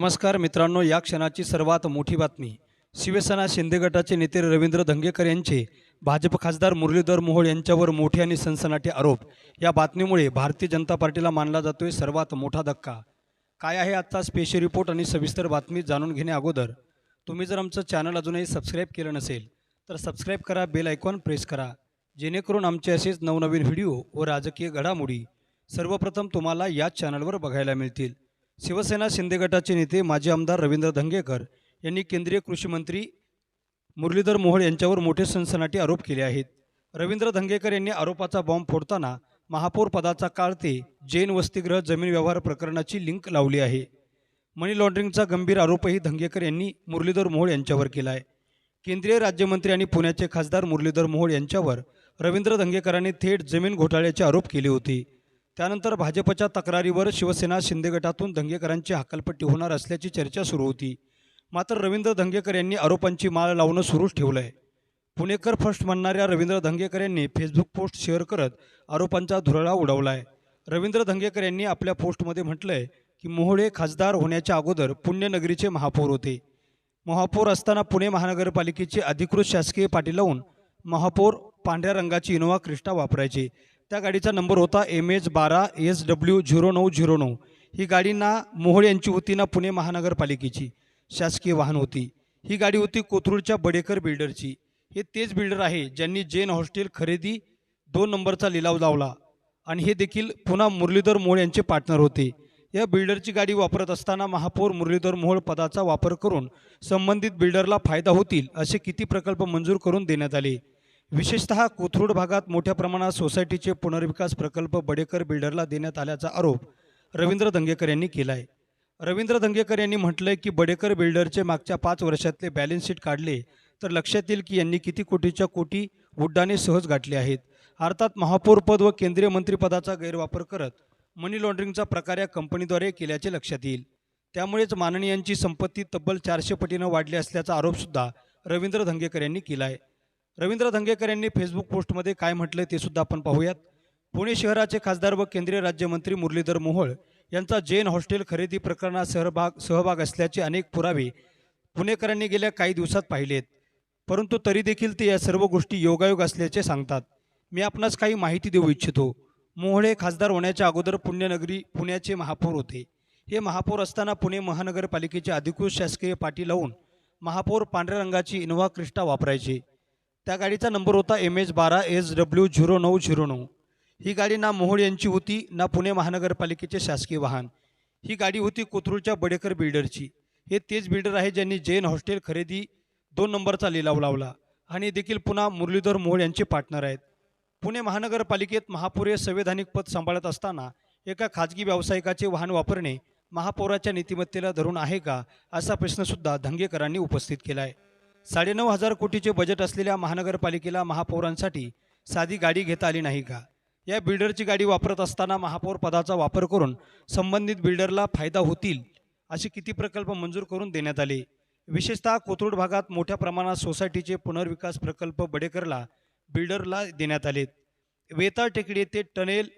नमस्कार मित्रांनो या क्षणाची सर्वात मोठी बातमी. शिवसेना शिंदे गटाचे नेते रवींद्र धंगेकर यांचे भाजप खासदार मुरलीधर मोहोळ यांच्यावर मोठे आणि सनसनाटे आरोप. या बातमीमुळे भारतीय जनता पार्टीला मानला जातोय सर्वात मोठा धक्का. काय आहे आजचा स्पेशल रिपोर्ट आणि सविस्तर बातमी जाणून घेण्या अगोदर? तुम्ही जर आमचं चॅनल अजूनही सबस्क्राईब केलं नसेल तर सबस्क्राईब करा बेल आयकॉन प्रेस करा. जेणेकरून आमचे असेच नवनवीन व्हिडिओ व राजकीय घडामोडी सर्वप्रथम तुम्हाला याच चॅनलवर बघायला मिळतील. शिवसेना शिंदे गटाचे नेते माजी आमदार रवींद्र धंगेकर यांनी केंद्रीय कृषी मंत्री मुरलीधर मोहोळ यांच्यावर मोठे सनसनाटी आरोप केले आहेत. रवींद्र धंगेकर यांनी आरोपाचा बॉम्ब फोडताना महापौर पदाचा काळ ते जैन वसतिगृह जमीन व्यवहार प्रकरणाची लिंक लावली आहे. मनी लॉन्ड्रिंगचा गंभीर आरोपही धंगेकर यांनी मुरलीधर मोहोळ यांच्यावर केला आहे केंद्रीय राज्यमंत्री आणि पुण्याचे खासदार मुरलीधर मोहोळ यांच्यावर रवींद्र धंगेकरांनी थेट जमीन घोटाळ्याचे आरोप केले होते. त्यानंतर भाजपच्या तक्रारीवर शिवसेना शिंदे गटातून धंगेकरांची हकालपट्टी होणार असल्याची चर्चा सुरू होती. मात्र रवींद्र धंगेकर यांनी आरोपांची माळ लावणं सुरूच ठेवलं आहे पुणेकर फर्स्ट म्हणणाऱ्या रवींद्र धंगेकर यांनी फेसबुक पोस्ट शेअर करत आरोपांचा धुरळा उडवला आहे रवींद्र धंगेकर यांनी आपल्या पोस्टमध्ये म्हटलं आहे की मोहोळे खासदार होण्याच्या अगोदर पुण्यनगरीचे महापौर होते. महापौर असताना पुणे महानगरपालिकेची अधिकृत शासकीय पाटी लावून महापौर पांढऱ्या रंगाची इनोवा क्रिस्टा वापरायचे. त्या गाडीचा नंबर होता एम एच बारा एस डब्ल्यू झिरो नऊ झिरो नऊ. ही गाडी ना मोहोळ यांची होती ना पुणे महानगरपालिकेची. शासकीय वाहन होती. ही गाडी होती कोथरूडच्या बडेकर बिल्डरची. हे तेच बिल्डर आहे ज्यांनी जैन हॉस्टेल खरेदी दोन नंबरचा लिलाव लावला. आणि हे देखील पुन्हा मुरलीधर मोहोळ यांचे पार्टनर होते. या बिल्डरची गाडी वापरत असताना महापौर मुरलीधर मोहोळ पदाचा वापर करून संबंधित बिल्डरला फायदा होतील असे किती प्रकल्प मंजूर करून देण्यात आले? विशेषतः कोथरूड भागात मोठ्या प्रमाणात सोसायटीचे पुनर्विकास प्रकल्प बडेकर बिल्डरला देण्यात आल्याचा आरोप रवींद्र दंगेकर यांनी केला आहे रवींद्र दंगेकर यांनी म्हटलंय की बडेकर बिल्डरचे मागच्या पाच वर्षातले बॅलन्स शीट काढले तर लक्षात येईल की यांनी किती कोटीच्या कोटी उड्डाणे सहज गाठले आहेत. अर्थात महापौरपद व केंद्रीय मंत्रिपदाचा गैरवापर करत मनी लॉन्ड्रिंगचा प्रकार या कंपनीद्वारे केल्याचे लक्षात येईल. त्यामुळेच माननीयांची संपत्ती तब्बल चारशे पटीनं वाढली असल्याचा आरोपसुद्धा रवींद्र धंगेकर यांनी केला आहे रवींद्र धंगेकर यांनी फेसबुक पोस्टमध्ये काय म्हटलं ते सुद्धा आपण पाहूयात. पुणे शहराचे खासदार व केंद्रीय राज्यमंत्री मुरलीधर मोहोळ यांचा जैन हॉस्टेल खरेदी प्रकरणात सहभाग सहभाग असल्याचे अनेक पुरावे पुणेकरांनी गेल्या काही दिवसात पाहिलेत. परंतु तरी देखील ते या सर्व गोष्टी योगायोग असल्याचे सांगतात. मी आपणास काही माहिती देऊ इच्छितो. मोहळे खासदार होण्याच्या अगोदर पुण्यनगरी पुण्याचे महापौर होते. हे महापौर असताना पुणे महानगरपालिकेचे अधिकृत शासकीय पाटी लावून महापौर पांढऱ्या रंगाची इनोव्हा क्रिस्टा वापरायचे. त्या गाडीचा नंबर होता एम एच बारा एस डब्ल्यू झिरो नऊ झिरो नऊ. ही गाडी ना मोहोळ यांची होती ना पुणे महानगरपालिकेचे शासकीय वाहन. ही गाडी होती कोथरूडच्या बडेकर बिल्डरची. हे तेच बिल्डर आहे ज्यांनी जैन हॉस्टेल खरेदी दोन नंबरचा लिलाव लावला आणि देखील पुन्हा मुरलीधर मोहोळ यांचे पार्टनर आहेत. पुणे महानगरपालिकेत महापौर हे संवैधानिक पद सांभाळत असताना एका खाजगी व्यावसायिकाचे वाहन वापरणे महापौराच्या नीतिमत्तेला धरून आहे का असा प्रश्नसुद्धा धंगेकरांनी उपस्थित केला आहे साडेनऊ हजार कोटीचे बजेट असलेल्या महानगरपालिकेला महापौरांसाठी साधी गाडी घेता आली नाही का? या बिल्डरची गाडी वापरत असताना महापौर पदाचा वापर करून संबंधित बिल्डरला फायदा होतील असे किती प्रकल्प मंजूर करून देण्यात आले? विशेषतः कोथरूड भागात मोठ्या प्रमाणात सोसायटीचे पुनर्विकास प्रकल्प बडेकरला बिल्डरला देण्यात आलेत वेताळ टेकडी ते tunnel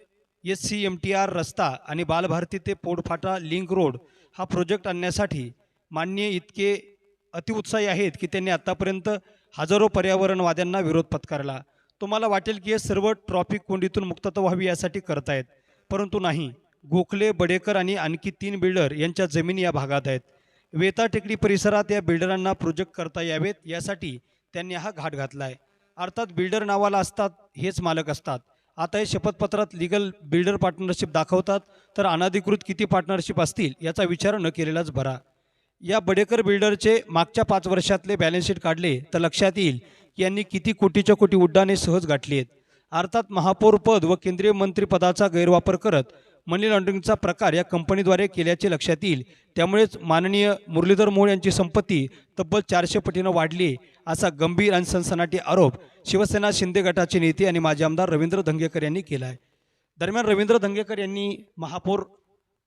S C M T R रस्ता आणि बालभारती ते पोडफाटा लिंक रोड हा प्रोजेक्ट आणण्यासाठी मान्य इतके अतिउत्साही आहेत की त्यांनी आत्तापर्यंत हजारो पर्यावरणवाद्यांना विरोध पत्कारला. तुम्हाला वाटेल की हे सर्व ट्रॉफिक कोंडीतून मुक्तता व्हावी यासाठी करतायत परंतु नाही. गोखले बडेकर आणि आणखी तीन बिल्डर यांच्या जमिनी या भागात आहेत. वेता टेकडी परिसरात या बिल्डरांना प्रोजेक्ट करता यावेत यासाठी त्यांनी हा घाट घातला आहे अर्थात बिल्डर नावाला असतात हेच मालक असतात. आता हे शपथपत्रात लिगल बिल्डर पार्टनरशिप दाखवतात तर अनधिकृत किती पार्टनरशिप असतील याचा विचार न केलेलाच बरा. या बडेकर बिल्डरचे मागच्या पाच वर्षातले बॅलन्स शीट काढले तर लक्षात येईल की यांनी किती कोटीच्या कोटी उड्डाणे सहज गाठली आहेत. अर्थात महापौर पद व केंद्रीय मंत्रीपदाचा गैरवापर करत मनी लॉन्ड्रिंगचा प्रकार या कंपनीद्वारे केल्याचे लक्षात येईल. त्यामुळेच माननीय मुरलीधर मोहोळ यांची संपत्ती तब्बल चारशे पटीनं वाढली असा गंभीर आणि सनसनाटी आरोप शिवसेना शिंदे गटाचे नेते आणि माजी आमदार रवींद्र धंगेकर यांनी केला आहे दरम्यान रवींद्र धंगेकर यांनी महापौर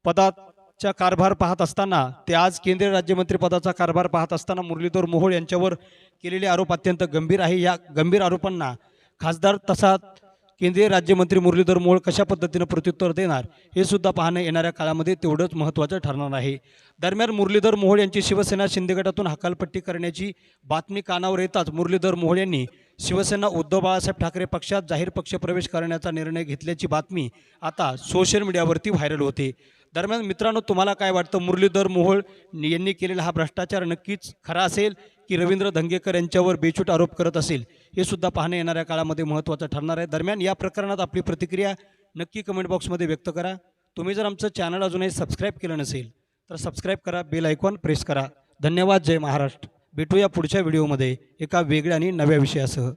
पदात चा कारभार पाहत असताना ते आज केंद्रीय राज्यमंत्री पदाचा कारभार पाहत असताना मुरलीधर मोहोळ यांच्यावर केलेले आरोप अत्यंत गंभीर आहे. या गंभीर आरोपांना खासदार तसा केंद्रीय राज्यमंत्री मुरलीधर मोहोळ कशा पद्धतीनं प्रत्युत्तर देणार हे सुद्धा पाहणं येणाऱ्या काळामध्ये तेवढंच महत्त्वाचं ठरणार आहे. दरम्यान मुरलीधर मोहोळ यांची शिवसेना शिंदे गटातून हकालपट्टी करण्याची बातमी कानावर येताच मुरलीधर मोहोळ यांनी शिवसेना उद्धव बाळासाहेब ठाकरे पक्षात जाहीर पक्षप्रवेश करण्याचा निर्णय घेतल्याची बातमी आता सोशल मीडियावरती व्हायरल होते. दरम्यान मित्रांनो तुम्हाला काय वाटतं? मुरलीधर मोहोळ यांनी केलेला हा भ्रष्टाचार नक्कीच खरा असेल की रवींद्र धंगेकर यांच्यावर बेछूट आरोप करत असेल? हे सुद्धा पाहणे येणाऱ्या काळामध्ये महत्त्वाचं ठरणार आहे. दरम्यान या प्रकरणात आपली प्रतिक्रिया नक्की कमेंट बॉक्समध्ये व्यक्त करा. तुम्ही जर आमचं चॅनल अजूनही सबस्क्राईब केलं नसेल तर सबस्क्राईब करा बेल आयकॉन प्रेस करा. धन्यवाद. जय महाराष्ट्र. भेटूया पुढच्या व्हिडिओमध्ये एका वेगळ्या आणि नव्या विषयासह.